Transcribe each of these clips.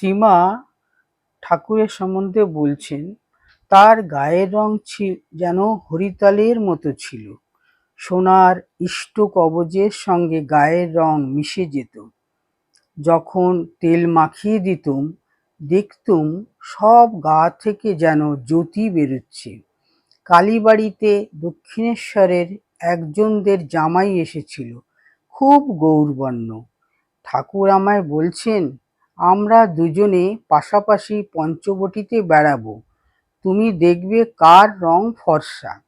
সীমা ঠাকুরের সম্বন্ধে বলছেন, তার গায়ের রং ছি- যেন হরিতালের মতো ছিল। সোনার ইষ্ট কবজের সঙ্গে গায়ের রং মিশে যেত। যখন তেল মাখিয়ে দিতুম, দেখতুম সব গা থেকে যেন জ্যোতি বেরোচ্ছে। কালীবাড়িতে দক্ষিণেশ্বরের একজনদের জামাই এসেছিল, খুব গৌরবর্ণ। ঠাকুর আমায় বলছেন আমরা দুজনে পাশাপাশি পঞ্চবটিতে বেড়াবো। তুমি দেখবে কার রং ফর্সা।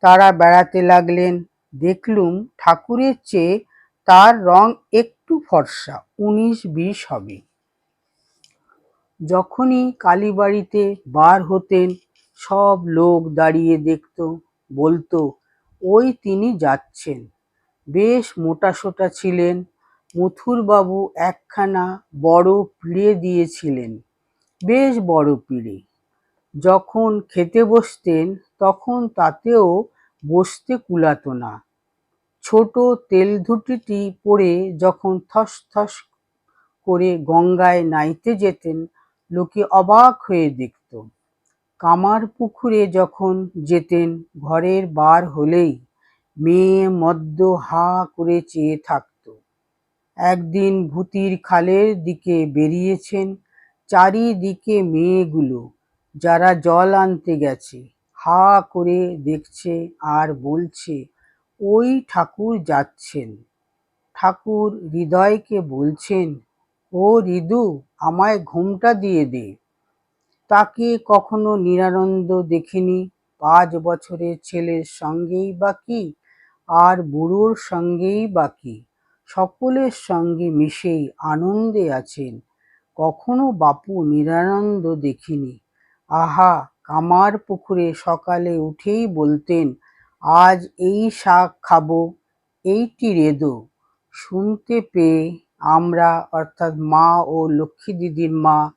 তারা বেড়াতে লাগলেন। দেখলুম ঠাকুরের চেয়ে তার রং একটু ফর্সা, উনিশ বিশ হবে। যখনই কালীবাড়িতে বার হতেন, সব লোক দাঁড়িয়ে দেখত, বলতো, ওই তিনি যাচ্ছেন। বেশ মোটাসোটা ছিলেন। মথুরবাবু একখানা বড় পিঁড়ে দিয়েছিলেন। বেশ বড় পিঁড়ে। যখন খেতে বসতেন, তখন তাতেও বসতে কুলাতো না। ছোট তেলধুটিটি পরে যখন থস থস করে গঙ্গায় নাইতে যেতেন, লোকে অবাক হয়ে দেখত। কামার পুকুরে যখন যেতেন, ঘরের বার হলেই মেয়ে মদ্য হা করে চেয়ে থাকত। একদিন ভূতির খালের দিকে বেরিয়েছেন, চারিদিকে মেয়েগুলো যারা জল আনতে গেছে। হা করে দেখছে আর বলছে, ওই ঠাকুর যাচ্ছেন। ঠাকুর হৃদয়কে বলছেন, ও হৃদু আমায় ঘুমটা দিয়ে দে। তাকে কখনো নিরানন্দ দেখিনি। পাঁচ বছরের ছেলের সঙ্গেই বাকি আর বুড়োর সঙ্গেই বা কি? সকলের সঙ্গে মিশেই আনন্দে আছেন। কখনো বাপু নিরানন্দ দেখিনি। আহা, কামার পুকুরে সকালে উঠেই বলতেন, আজ এই শাক খাব, এইটি রেদো। শুনতে পেয়ে আমরা, অর্থাৎ মা ও লক্ষ্মী দিদির মা,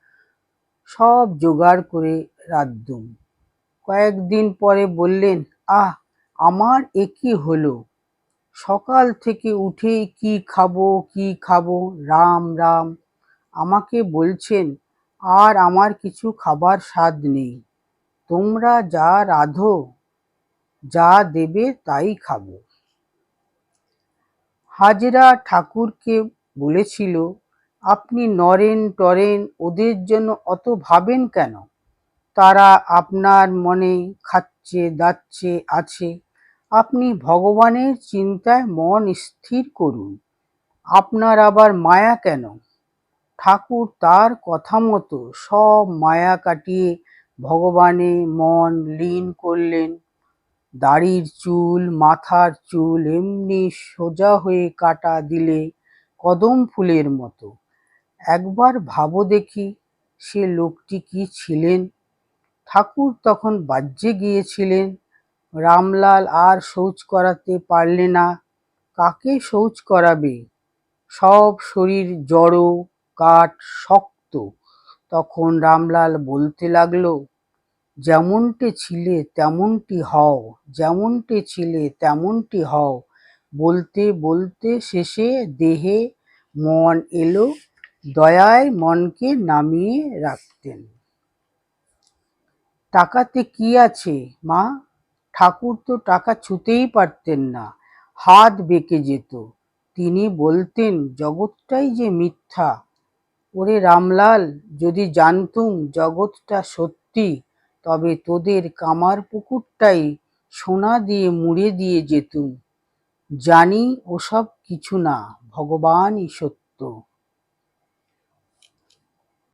সব জোগাড় করে রাখতুম কয়েকদিন পরে বললেন, আহ, আমার এ কি হলো? সকাল থেকে উঠেই কি খাব কি খাব? রাম রাম। আমাকে বলছেন, আর আমার কিছু খাবার স্বাদ নেই। তোমরা যা রাঁধো, যা দেবে তাই খাব। হাজরা ঠাকুরকে বলেছিল, আপনি নরেন টরেন, ওদের জন্য অত ভাবেন কেন? তারা আপনার মনে খাচ্ছে, দাচ্ছে, আছে। আপনি ভগবানের চিন্তায় মন স্থির করুন। আপনার আবার মায়া কেন? ঠাকুর তার কথা মতো সব মায়া কাটিয়ে ভগবানে মন লীন করলেন। দাড়ির চুল, মাথার চুল এমনি সোজা হয়ে কাটা দিলে কদম ফুলের মতো। একবার ভাবো দেখি সে লোকটি কি ছিলেন? ঠাকুর তখন বাজ্যে গিয়েছিলেন। রামলাল আর শৌচ করাতে পারলে না। কাকে শৌচ করাবে? সব শরীর জড়ো, কাঠ শক্ত। তখন রামলাল বলতে লাগল, যেমনটি ছিলে তেমনটি হও, যেমনটি ছিলে তেমনটি হও। বলতে বলতে শেষে দেহে মন এলো, দয়ায় মনকে নামিয়ে রাখতেন। টাকাতে কি আছে, মা? ঠাকুর তো টাকা ছুতেই পারতেন না, হাত বেঁকে যেত। তিনি বলতেন, জগৎটাই যে মিথ্যা। ওরে রামলাল, যদি জানতুম জগৎটা সত্যি, তবে তোদের কামার পুকুরটাই সোনা দিয়ে মুড়ে দিয়ে যেতুম। জানি ওসব কিছু না, ভগবানই সত্য।